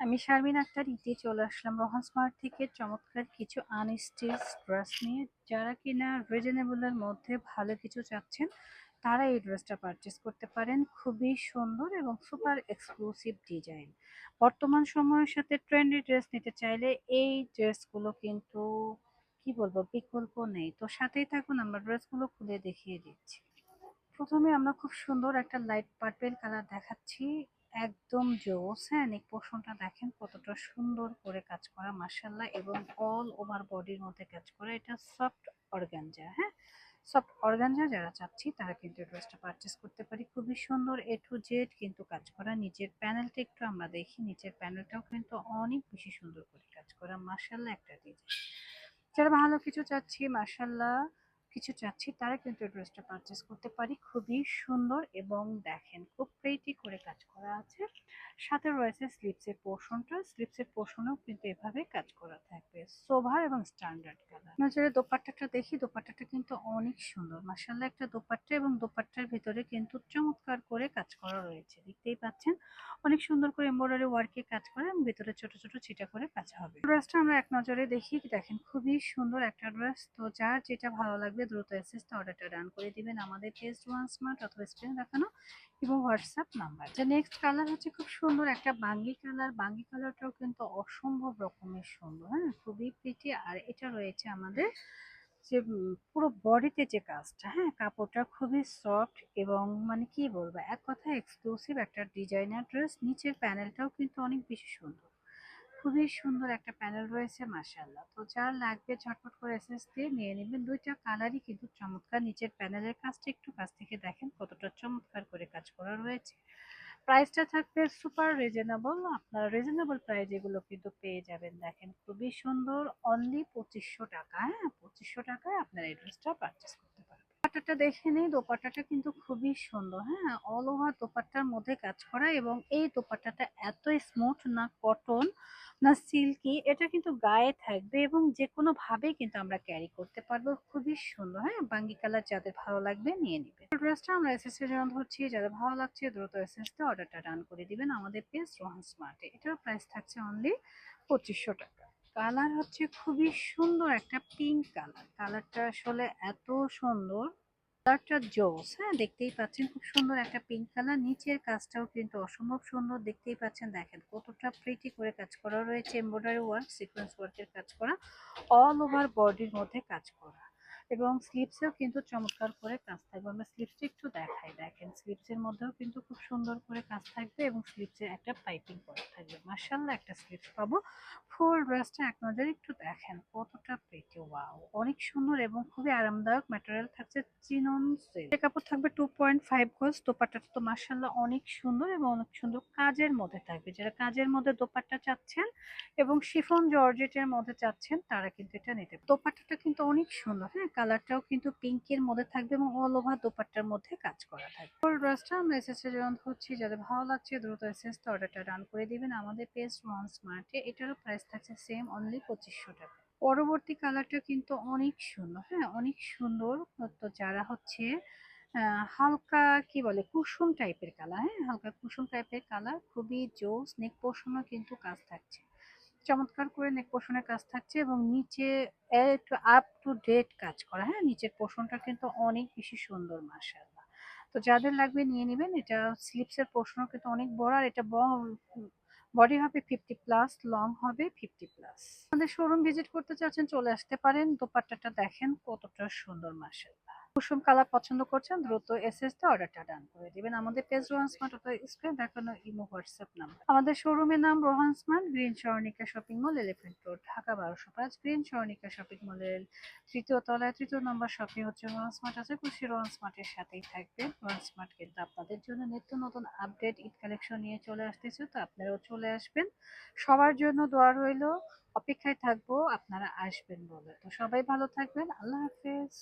আমি শারমিন আক্তার, ইতি চলে আসলাম রোহান স্মার্ট থেকে। চমৎকার কিছু আনস্টিচ ড্রেস নিয়ে। যারা কিনা রিজনেবলের মধ্যে ভালো কিছু চাচ্ছেন, তারা এই ড্রেসটা পারচেস করতে পারেন। খুবই সুন্দর এবং সুপার এক্সক্লুসিভ ডিজাইন বর্তমান সময়ের সাথে ট্রেন্ডি ড্রেস নিতে চাইলে এই ড্রেসগুলো কিন্তু, কি বলব, বিকল্প নেই। তো সাথেই থাকুন, আমরা ড্রেসগুলো খুলে দেখিয়ে দিচ্ছি। প্রথমে আমরা খুব সুন্দর একটা লাইট পার্পেল কালার দেখাচ্ছি। একদম জোস। হ্যাঁ নেক পোর্শনটা দেখেন কতটা সুন্দর করে কাজ করা মার্শাল্লাহ এবং অল ওভার বডির মধ্যে কাজ করা। এটা সফট অর্গানজা হ্যাঁ? সফট অর্গানজা যারা চাচ্ছি, তারা কিন্তু ড্রেসটা পারচেস করতে পারি। খুবই সুন্দর এ টু জেড কিন্তু কাজ করা। নিচের প্যানেলটা একটু আমরা দেখি। নিচের প্যানেলটাও কিন্তু অনেক বেশি সুন্দর করে কাজ করা। মার্শাল্লাহ একটা ডিজাইন যারা ভালো কিছু চাচ্ছি মার্শাল্লাহ কিছু চাচ্ছি, তারা কিন্তু ড্রেসটা পারচেস করতে পারি। খুবই সুন্দর এবং দেখেন, খুব প্রেটি করে কাজ করা আছে। সাথে রয়েছে স্লিপসের পোর্শনটা স্লিপসের পোর্শনেও কিন্তু এভাবে কাজ করা থাকবে। সোভার এবং স্ট্যান্ডার্ড কালার নজরে দোপাট্টাটা দেখি, দোপাট্টাটা কিন্তু অনেক সুন্দর। মাসাল্লাহ একটা দোপাট্টা এবং দোপাট্টার ভিতরে কিন্তু চমৎকার করে কাজ করা রয়েছে। দেখতেই পাচ্ছেন, অনেক সুন্দর করে এমব্রয়ডারি ওয়ার্কে কাজ করে এবং ভিতরে ছোট ছোট ছিটা করে কাজ হবে। ড্রেসটা আমরা এক নজরে দেখি। দেখেন, খুবই সুন্দর একটা ড্রেস তো যার যেটা ভালো লাগবে দ্রুত এসএসটা অর্ডারটা ডান করে দিবেন আমাদের পেজ ওয়ান স্মার্ট অথবা স্ক্রিনে দেখানো এবং হোয়াটসঅ্যাপ নাম্বার যে নেক্সট কালার হচ্ছে খুব সুন্দর একটা বাঙ্গি কালার বাঙ্গি কালারটাও কিন্তু অসম্ভব রকমের সুন্দর হ্যাঁ? খুবই প্রিটি আর এটা রয়েছে আমাদের যে পুরো বডিতে যে কাজটা হ্যাঁ? কাপড়টা খুবই সফট এবং মানে কি বলব, এক কথায় এক্সক্লুসিভ একটা ডিজাইনার ড্রেস নিচের প্যানেলটাও কিন্তু অনেক বেশি সুন্দর। খুবই সুন্দর একটা প্যানেল রয়েছে মাসাল্লাহ তো যার লাগবে ঝটপট করে এসএস দিয়ে নিয়ে নেবেন। দুইটা কালারই কিন্তু চমৎকার। নিচের প্যানেলের কাজটা একটু কাছ থেকে দেখেন কতটা চমৎকার করে কাজ করা রয়েছে। প্রাইসটা থাকবে সুপার রিজনেবল আপনার রিজনেবল প্রাইস এগুলো কিন্তু পেয়ে যাবেন। দেখেন, খুবই সুন্দর। অনলি পঁচিশশো টাকা হ্যাঁ? পঁচিশশো টাকায় আপনার এই ড্রেসটা পারচেস দোপাট্টাটা দেখে নেই, দোপাট্টাটা কিন্তু খুবই সুন্দর হ্যাঁ? অল ওভার দোপাট্টার মধ্যে কাজ করা এবং এই দোপাট্টাটা এত স্মুথ না কটন না সিল্কি এটা কিন্তু গায়ে থাকবে এবং যে কোনো ভাবে কিন্তু আমরা ক্যারি করতে পারব, খুবই সুন্দর হ্যাঁ? বাঙ্গি কালার যাদের ভালো লাগবে নিয়ে নিবে। ড্রেসটা আমরা এস এস এর জন্য ধরছি, যাদের ভালো লাগছে দ্রুত এস এস অর্ডারটা ডান করে দিবেন আমাদের পেজ রোহান স্মার্টে এটার প্রাইস থাকছে অনলি পঁচিশশো টাকা। কালার হচ্ছে খুবই সুন্দর একটা পিঙ্ক কালার কালারটা আসলে এত সুন্দর। কালারটা জোস হ্যাঁ? দেখতেই পাচ্ছেন খুব সুন্দর একটা পিঙ্ক কালার নিচের কাজটাও কিন্তু অসম্ভব সুন্দর। দেখতেই পাচ্ছেন, দেখেন কতটা প্রিটি করে কাজ করা রয়েছে। এমব্রয়ডারি ওয়ার্ক সিকোয়েন্স ওয়ার্কের কাজ করা অল ওভার বডির মধ্যে কাজ করা। এবং স্লিপসেও কিন্তু চমৎকার করে কাজ থাকবে। আমরা স্লিপসটা একটু দেখাই। দেখেন স্লিপসের মধ্যেও কিন্তু খুব সুন্দর করে কাজ থাকবে এবং স্লিপসের একটা পাইপিং করা থাকবে। মার্শাল্লাহ একটা স্লিপস পাবো। ফুল ড্রেসটা এক নজরে একটু দেখেন, কতটা পেটে ওয়াও অনেক সুন্দর এবং খুবই আরামদায়ক ম্যাটেরিয়াল থাকছে চিনন সিল্ক কাপড় থাকবে টু পয়েন্ট ফাইভ গজ দোপাট্টাটা তো মার্শাল্লাহ অনেক সুন্দর এবং অনেক সুন্দর কাজের মধ্যে থাকবে। যারা কাজের মধ্যে দোপাট্টা চাচ্ছেন এবং শিফন জর্জেটের মধ্যে চাচ্ছেন, তারা কিন্তু এটা নিতে দোপাট্টাটা কিন্তু অনেক সুন্দর হ্যাঁ? কালারটাও কিন্তু পিঙ্কের মধ্যে থাকবে এবং অল ওভার দোপাট্টার মধ্যে কাজ করা থাকবে। ফুল ড্রেসটা আমরা এসএস জন্য হচ্ছি যাদের ভালো লাগছে দ্রুত এসএস অর্ডারটা রান করে দিবেন। আমাদের পেজ ওয়ান স্মার্টে এটারও প্রাইস থাকছে সেম অনলি পঁচিশশো টাকা। পরবর্তী কালারটা কিন্তু অনেক সুন্দর হ্যাঁ? অনেক সুন্দর। তো যারা হচ্ছে হালকা কি বলে, কুসুম টাইপের কালার হ্যাঁ? হালকা কুসুম টাইপের কালার খুবই জোস নেক পোর্শনও কিন্তু কাজ থাকছে। চমৎকার করে নেক পোষণের কাজ থাকছে এবং নিচে একটু আপ টু ডেট কাজ করা হ্যাঁ? নিচের পোর্শনটা কিন্তু অনেক বেশি সুন্দর মাসাল্লাহ তো যাদের লাগবে নিয়ে নেবেন, এটা স্লিপসের পোর্শনও কিন্তু অনেক বড়, আর এটা বডি হবে ফিফটি প্লাস লং হবে ফিফটি প্লাস আমাদের শোরুম ভিজিট করতে চাচ্ছেন, চলে আসতে পারেন, দোপাট্টাটা দেখেন কতটা সুন্দর মাসাল্লাহ কুসুম কালার পছন্দ করছেন, দ্রুত এসএস তে অর্ডারটা ডান করে দিবেন। আমাদের পেজ রোহান স্মার্ট অথবা স্ক্রিন দেখানো ইমো হোয়াটসঅ্যাপ নাম্বার। আমাদের শোরুমের নাম Rohan smart, green Swarnika shopping mall elephant road, Dhaka বারোশো পাঁচ, গ্রিন স্বর্ণিকা শপিং মলের তৃতীয় তলায়, তৃতীয় নম্বর শপিং হচ্ছে রোহান স্মার্ট আছে, খুশি রোহান স্মার্টের সাথেই থাকবে। রোহান স্মার্ট কিন্তু আপনাদের জন্য নিত্য নতুন আপডেট, ঈদ কালেকশন নিয়ে চলে আসতেছে, তো আপনারাও চলে আসবেন। সবার জন্য দোয়া রইল, অপেক্ষায় থাকব, আপনারা আসবেন বলে। তো সবাই ভালো থাকবেন, আল্লাহ হাফেজ।